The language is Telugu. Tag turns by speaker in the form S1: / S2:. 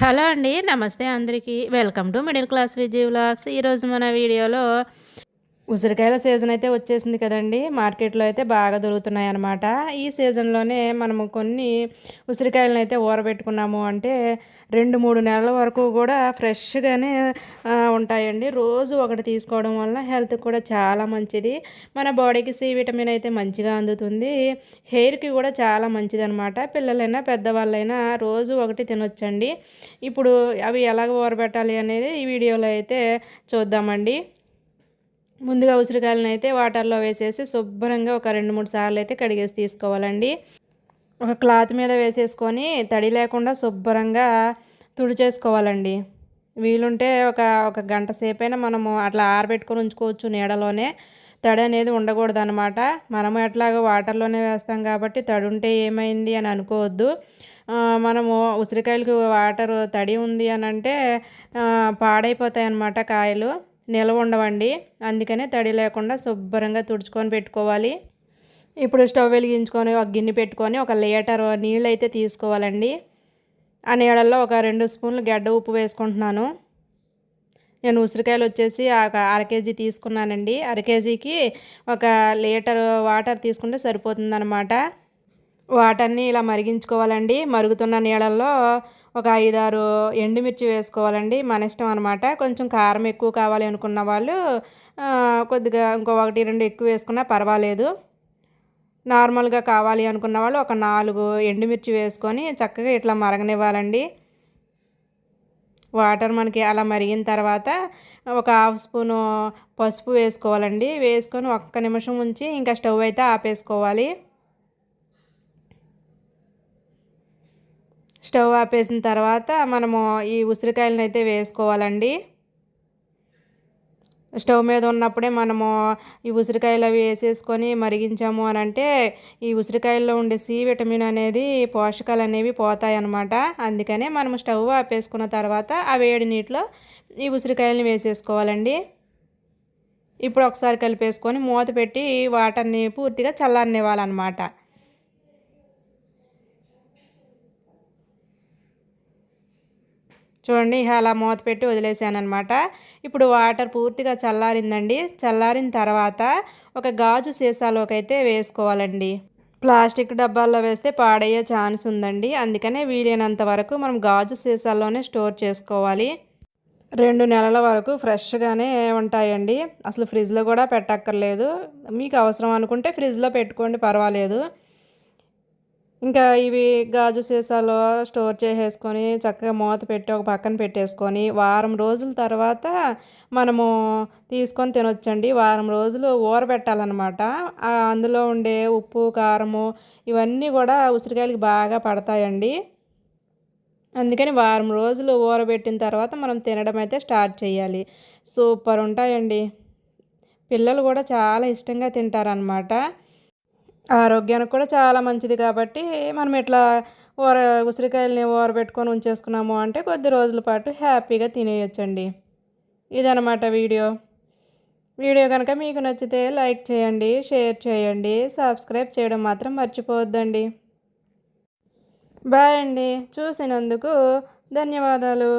S1: హలో అండి నమస్తే అందరికీ. Welcome to middle class Vijay vlogs. ఈరోజు మన వీడియోలో ఉసిరికాయల సీజన్ అయితే వచ్చేసింది కదండి. మార్కెట్లో అయితే బాగా దొరుకుతున్నాయి అన్నమాట. ఈ సీజన్లోనే మనము కొన్ని ఉసిరికాయలను అయితే ఊరబెట్టుకున్నాము అంటే రెండు మూడు నెలల వరకు కూడా ఫ్రెష్గానే ఉంటాయండి. రోజు ఒకటి తీసుకోవడం వల్ల హెల్త్ కూడా చాలా మంచిది. మన బాడీకి సి విటమిన్ అయితే మంచిగా అందుతుంది. హెయిర్కి కూడా చాలా మంచిది అనమాట పిల్లలైనా పెద్దవాళ్ళైనా రోజు ఒకటి తినొచ్చండి. ఇప్పుడు అవి ఎలాగ ఊరబెట్టాలి అనేది ఈ వీడియోలో అయితే చూద్దామండి. ముందుగా ఉసిరికాయలను అయితే వాటర్లో వేసేసి శుభ్రంగా ఒక రెండు మూడు సార్లు అయితే కడిగేసి తీసుకోవాలండి. ఒక క్లాత్ మీద వేసేసుకొని తడి లేకుండా శుభ్రంగా తుడిచేసుకోవాలండి. వీలుంటే ఒక ఒక గంట సేపైనా మనము అట్లా ఆరబెట్టుకొని ఉంచుకోవచ్చు నీడలోనే. తడి అనేది ఉండకూడదు అనమాట మనము ఎట్లాగో వాటర్లోనే వేస్తాం కాబట్టి తడి ఉంటే ఏమైంది అని అనుకోవద్దు. మనము ఉసిరికాయలకు వాటర్ తడి ఉంది అని అంటే పాడైపోతాయి అన్నమాట కాయలు. నిలవ ఉండవండి. అందుకనే తడి లేకుండా శుభ్రంగా తుడుచుకొని పెట్టుకోవాలి. ఇప్పుడు స్టవ్ వెలిగించుకొని ఒక గిన్నె పెట్టుకొని ఒక లీటర్ నీళ్ళు అయితే తీసుకోవాలండి. ఆ నీళ్ళల్లో ఒక రెండు స్పూన్లు గడ్డ ఉప్పు వేసుకుంటున్నాను. నేను ఉసిరికాయలు వచ్చేసి ఒక అర కేజీ తీసుకున్నానండి. అర కేజీకి ఒక లీటర్ వాటర్ తీసుకుంటే సరిపోతుందన్నమాట. వాటర్ని ఇలా మరిగించుకోవాలండి. మరుగుతున్న నీళ్ళల్లో ఒక ఐదారు ఎండుమిర్చి వేసుకోవాలండి. మన ఇష్టం అనమాట కొంచెం కారం ఎక్కువ కావాలి అనుకున్న వాళ్ళు కొద్దిగా ఇంకో ఒకటి రెండు ఎక్కువ వేసుకున్నా పర్వాలేదు. నార్మల్గా కావాలి అనుకున్న వాళ్ళు ఒక నాలుగు ఎండుమిర్చి వేసుకొని చక్కగా ఇట్లా మరగనివ్వాలండి. వాటర్ మనకి అలా మరిగిన తర్వాత ఒక హాఫ్ స్పూను పసుపు వేసుకోవాలండి. వేసుకొని ఒక్క నిమిషం ఉంచి ఇంకా స్టవ్ అయితే ఆపేసుకోవాలి. స్టవ్ ఆపేసిన తర్వాత మనము ఈ ఉసిరికాయలను అయితే వేసుకోవాలండి. స్టవ్ మీద ఉన్నప్పుడే మనము ఈ ఉసిరికాయలు అవి వేసేసుకొని మరిగించాము అని అంటే ఈ ఉసిరికాయల్లో ఉండే సి విటమిన్ అనేది పోషకాలు అనేవి పోతాయి అన్నమాట అందుకనే మనం స్టవ్ ఆపేసుకున్న తర్వాత ఆ వేడి నీటిలో ఈ ఉసిరికాయలని వేసేసుకోవాలండి. ఇప్పుడు ఒకసారి కలిపేసుకొని మూత పెట్టి వాటర్ని పూర్తిగా చల్లనివ్వాలన్నమాట చూడండి అలా మూత పెట్టి వదిలేసాను అనమాట ఇప్పుడు వాటర్ పూర్తిగా చల్లారిందండి. చల్లారిన తర్వాత ఒక గాజు సీసాలోకి అయితే వేసుకోవాలండి. ప్లాస్టిక్ డబ్బాల్లో వేస్తే పాడయ్యే ఛాన్స్ ఉందండి. అందుకనే వీలైనంత వరకు మనం గాజు సీసాల్లోనే స్టోర్ చేసుకోవాలి. రెండు నెలల వరకు ఫ్రెష్గానే ఉంటాయండి. అసలు ఫ్రిడ్జ్లో కూడా పెట్టక్కర్లేదు. మీకు అవసరం అనుకుంటే ఫ్రిడ్జ్లో పెట్టుకోండి పర్వాలేదు. ఇంకా ఇవి గాజు సీసాలో స్టోర్ చేసేసుకొని చక్కగా మూత పెట్టి ఒక పక్కన పెట్టేసుకొని వారం రోజుల తర్వాత మనము తీసుకొని తినొచ్చండి. వారం రోజులు ఊరబెట్టాలన్నమాట. అందులో ఉండే ఉప్పు కారము ఇవన్నీ కూడా ఉసిరికాయలకి బాగా పడతాయండి. అందుకని వారం రోజులు ఊరబెట్టిన తర్వాత మనం తినడం అయితే స్టార్ట్ చేయాలి. సూపర్ ఉంటాయండి. పిల్లలు కూడా చాలా ఇష్టంగా తింటారనమాట ఆరోగ్యానికి కూడా చాలా మంచిది కాబట్టి మనం ఇట్లా ఊర ఉసిరికాయలని ఊరబెట్టుకొని ఉంచేసుకున్నాము అంటే కొద్ది రోజుల పాటు హ్యాపీగా తినేయొచ్చండి. ఇదనమాట వీడియో. వీడియో కనుక మీకు నచ్చితే లైక్ చేయండి షేర్ చేయండి సబ్స్క్రైబ్ చేయడం మాత్రం మర్చిపోవద్దండి. బాయ్ అండి. చూసినందుకు ధన్యవాదాలు.